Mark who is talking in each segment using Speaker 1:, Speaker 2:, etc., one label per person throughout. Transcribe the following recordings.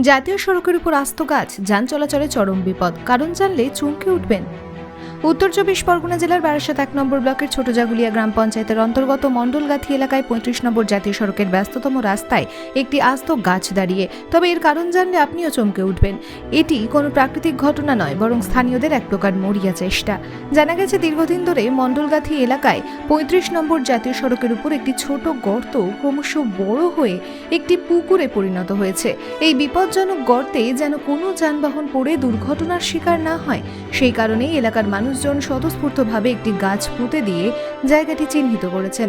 Speaker 1: জাতীয় সড়কের উপর আস্ত গাছ যান চলাচলে চরম বিপদ। কারণ জানলে চমকে উঠবেন। উত্তর চব্বিশ পরগনা জেলার বারাসাত এক নম্বর ব্লকের ছোট জাগুলিয়া গ্রাম পঞ্চায়েতের অন্তর্গত মণ্ডলগাথি এলাকায় পঁয়ত্রিশ নম্বর জাতীয় সড়কের ব্যস্ততম রাস্তায় একটি আস্ত গাছ দাঁড়িয়ে। তবে এর কারণ জানলে আপনিও চমকে উঠবেন। এটি কোনো প্রাকৃতিক ঘটনা নয়, বরং স্থানীয়দের এক প্রকার মরিয়া চেষ্টা। জানা গেছে, দীর্ঘদিন ধরে মণ্ডলগাথি এলাকায় পঁয়ত্রিশ নম্বর জাতীয় সড়কের উপর একটি ছোট গর্ত ক্রমশ বড় হয়ে একটি পুকুরে পরিণত হয়েছে। এই বিপজ্জনক গর্তে যেন কোনো যানবাহন পড়ে দুর্ঘটনার শিকার না হয়, সেই কারণেই এলাকার মানুষজন স্বতঃস্ফূর্তভাবে একটি গাছ পুঁতে দিয়ে জায়গাটি চিহ্নিত করেছেন।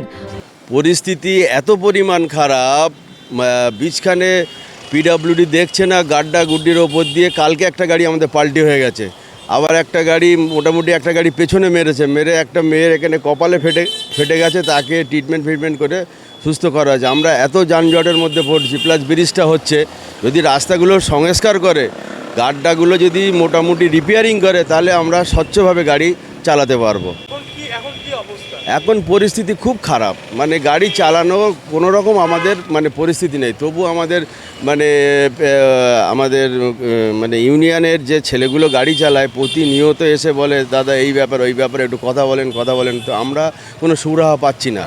Speaker 2: পরিস্থিতি এত পরিমাণ খারাপ আহ, বীজখানে পিডাব্লিউডি দেখছে না গাড্ডা গুড্ডির ওপর দিয়ে কালকে একটা গাড়ি আমাদের পাল্টি হয়ে গেছে। আবার একটা গাড়ি মোটামুটি একটা গাড়ি পেছনে মেরেছে মেরে একটা মেয়ের এখানে কপালে ফেটে ফেটে গেছে তাকে ট্রিটমেন্ট ফিটমেন্ট করে সুস্থ করা হয়েছে। আমরা এত যানজটের মধ্যে পড়ছি প্লাস ব্রিজটা হচ্ছে যদি রাস্তাগুলো সংস্কার করে গাড্ডাগুলো যদি মোটামুটি রিপেয়ারিং করে তাহলে আমরা স্বচ্ছভাবে গাড়ি চালাতে পারব। এখন পরিস্থিতি খুব খারাপ। মানে গাড়ি চালানো কোনো রকম আমাদের মানে পরিস্থিতি নেই। তবু আমাদের মানে আমাদের মানে ইউনিয়নের যে ছেলেগুলো গাড়ি চালায় প্রতিনিয়ত এসে বলে দাদা এই ব্যাপার ওই ব্যাপারে একটু কথা বলেন কথা বলেন। তো আমরা কোনো সুরাহা পাচ্ছি না।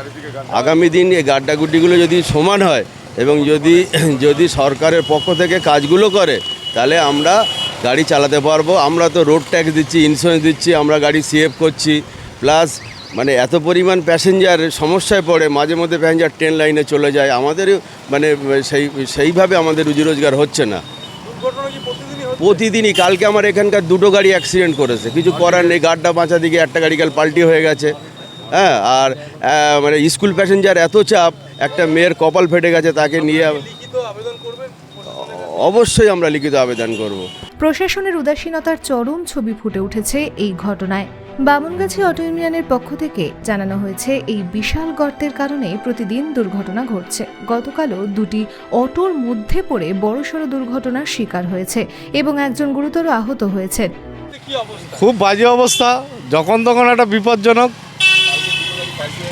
Speaker 2: আগামী দিন এই গাড্ডাগুড্ডিগুলো যদি সমান হয় এবং যদি যদি সরকারের পক্ষ থেকে কাজগুলো করে তাহলে আমরা গাড়ি চালাতে পারব। আমরা তো রোড ট্যাক্স দিচ্ছি ইন্স্যুরেন্স দিচ্ছি আমরা গাড়ি সেভ করছি। প্লাস মানে এত পরিমাণ প্যাসেঞ্জার সমস্যায় পড়ে মাঝে মধ্যে প্যাসেঞ্জার ট্রেন লাইনে চলে যায়। আমাদের মানে সেই সেইভাবে আমাদের রুজি রোজগার হচ্ছে না। প্রতিদিনই কালকে আমার এখানকার দুটো গাড়ি অ্যাক্সিডেন্ট করেছে। কিছু করার নেই গাড্ডা বাঁচা দিকে একটা গাড়ি কাল পাল্টি হয়ে গেছে। হ্যাঁ আর মানে স্কুল প্যাসেঞ্জার এত চাপ একটা মেয়ের কপাল ফেটে গেছে তাকে নিয়ে অবশ্যই আমরা লিখিত আবেদন করব।
Speaker 1: প্রশাসনের উদাসীনতার চরম ছবি ফুটে উঠেছে এই ঘটনায়। বামনগাছি অটো ইউনিয়নের পক্ষ থেকে জানানো হয়েছে এই বিশাল গর্তের কারণে প্রতিদিন দুর্ঘটনা ঘটছে। গতকালও দুটি অটোর মধ্যে পড়ে বড়সড় দুর্ঘটনার শিকার হয়েছে এবং একজন গুরুতর আহত হয়েছেন।
Speaker 3: খুব বাজে অবস্থা যখন তখন একটা বিপজ্জনক।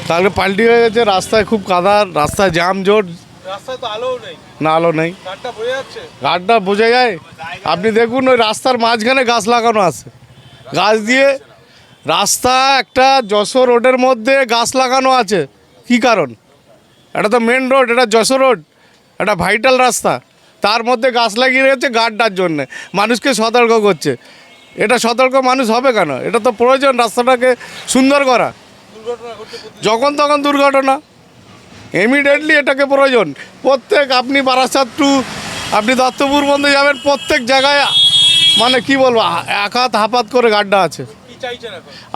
Speaker 3: তাহলে পাল্টি হয়ে গেছে রাস্তায় খুব কাদা রাস্তায় জাম জোট
Speaker 4: রাস্তায় তো আলোও নেই।
Speaker 3: না আলো নেই।
Speaker 4: গাড়টা বয়ে যাচ্ছে।
Speaker 3: গাড়টা বোঝা যায়। আপনি দেখুন ওই রাস্তার মাঝখানে গাছ লাগানো আছে। গাছ দিয়ে রাস্তা একটা যশোর রোডের মধ্যে গাছ লাগানো আছে। কি কারণ? এটা তো মেন রোড এটা যশোর রোড এটা ভাইটাল রাস্তা। তার মধ্যে গাছ লাগিয়ে রেখেছে গাড্ডার জন্যে। মানুষকে সতর্ক করছে। এটা সতর্ক মানুষ হবে কেন? এটা তো প্রয়োজন রাস্তাটাকে সুন্দর করা। যখন তখন দুর্ঘটনা। ইমিডিয়েটলি এটাকে প্রয়োজন। প্রত্যেক আপনি বারাসাত টু আপনি দত্তপুর বন্ধে যাবেন, প্রত্যেক জায়গায় মানে কি বলব এক হাত করে গাড্ডা আছে।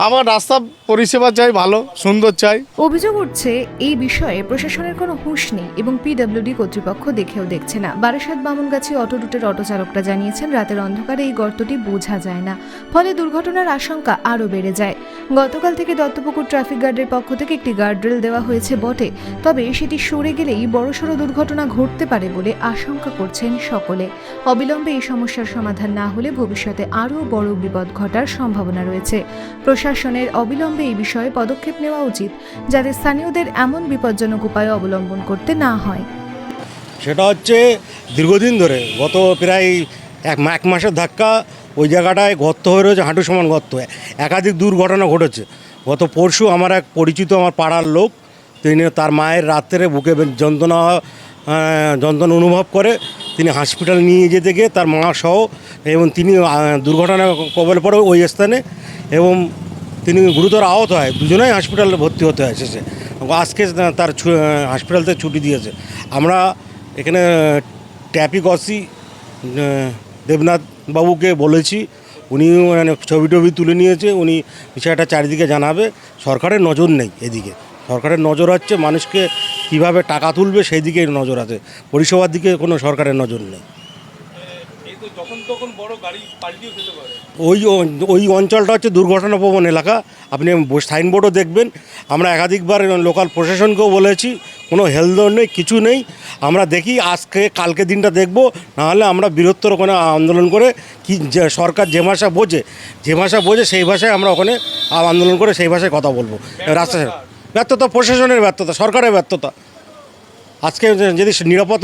Speaker 3: আমার রাস্তা পরিষেবা চাই ভালো সুন্দর চাই।
Speaker 1: অভিযোগ উঠছে এই বিষয়ে প্রশাসনের কোনো হুঁশ নেই এবং পিডব্লিউডি কর্তৃপক্ষ দেখেও দেখছে না। বারাসাত বামনগাছি অটো রুটের অটো চালকরা জানিয়েছেন রাতের অন্ধকারে এই গর্তটি বোঝা যায় না। ফলে দুর্ঘটনার আশঙ্কা আরও বেড়ে যায়। গতকাল থেকে দত্তপুকুর ট্রাফিক গার্ডের পক্ষ থেকে একটি গার্ডরেল দেওয়া হয়েছে বটে। তবে সেটি সরে গেলেই বড়সড় দুর্ঘটনা ঘটতে পারে বলে আশঙ্কা করছেন সকলে। অবিলম্বে এই সমস্যার সমাধান না হলে ভবিষ্যতে আরও বড় বিপদ ঘটার সম্ভাবনা রয়েছে। প্রশাসনের অবিলম্বে এই বিষয়ে পদক্ষেপ নেওয়া উচিত, যাতে স্থানীয়দের এমন বিপজ্জনক উপায় অবলম্বন করতে না হয়।
Speaker 5: সেটা হচ্ছে দীর্ঘদিন ধরে, গত প্রায় এক এক মাসের ধাক্কা, ওই জায়গাটায় গর্ত হয়ে রয়েছে হাঁটু সমান গর্ত। একাধিক দুর্ঘটনা ঘটেছে। গত পরশু আমার এক পরিচিত আমার পাড়ার লোক, তিনি তার মায়ের রাত্রে বুকে যন্ত্রণা যন্ত্রণা অনুভব করে তিনি হসপিটাল নিয়ে যেতে গিয়ে তার মা সহ এবং তিনি দুর্ঘটনা কবলে পড়ে ওই স্থানে এবং তিনি গুরুতর আহত হয়। দুজনেই হসপিটালে ভর্তি হতে হয় শেষে আজকে তার হসপিটাল থেকে ছুটি দিয়েছে। আমরা এখানে ট্যাপিক অসি দেবনাথ বাবুকে বলেছি। উনি মানে ছবি টবি তুলে নিয়েছে। উনি বিষয়টা চারিদিকে জানাবে। সরকারের নজর নেই এদিকে। সরকারের নজর হচ্ছে মানুষকে কীভাবে টাকা তুলবে সেই দিকে নজর আছে। পরিষেবার দিকে কোনো সরকারের নজর নেই। ওই ওই অঞ্চলটা হচ্ছে দুর্ঘটনাপ্রবণ এলাকা। আপনি সাইনবোর্ডও দেখবেন। আমরা একাধিকবার লোকাল প্রশাসনকেও বলেছি কোনো হেলদোল নেই কিছু নেই। আমরা দেখি আজকে কালকে দিনটা দেখব। নাহলে আমরা বৃহত্তর ওখানে আন্দোলন করে কি যে সরকার যে ভাষা বোঝে যে ভাষা বোঝে সেই ভাষায় আমরা ওখানে আন্দোলন করে সেই ভাষায় কথা বলব। রাস্তা ব্যর্থতা প্রশাসনের ব্যর্থতা, সরকারের ব্যর্থতা। আজকে যদি নিরাপদ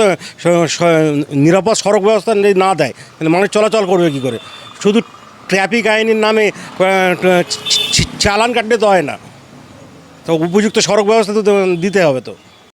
Speaker 5: নিরাপদ সড়ক ব্যবস্থা যদি না দেয় মানুষ চলাচল করবে কী করে? শুধু ট্রাফিক আইনের নামে চালান কাটলে তো হয় না। তো উপযুক্ত সড়ক ব্যবস্থা তো দিতে হবে তো।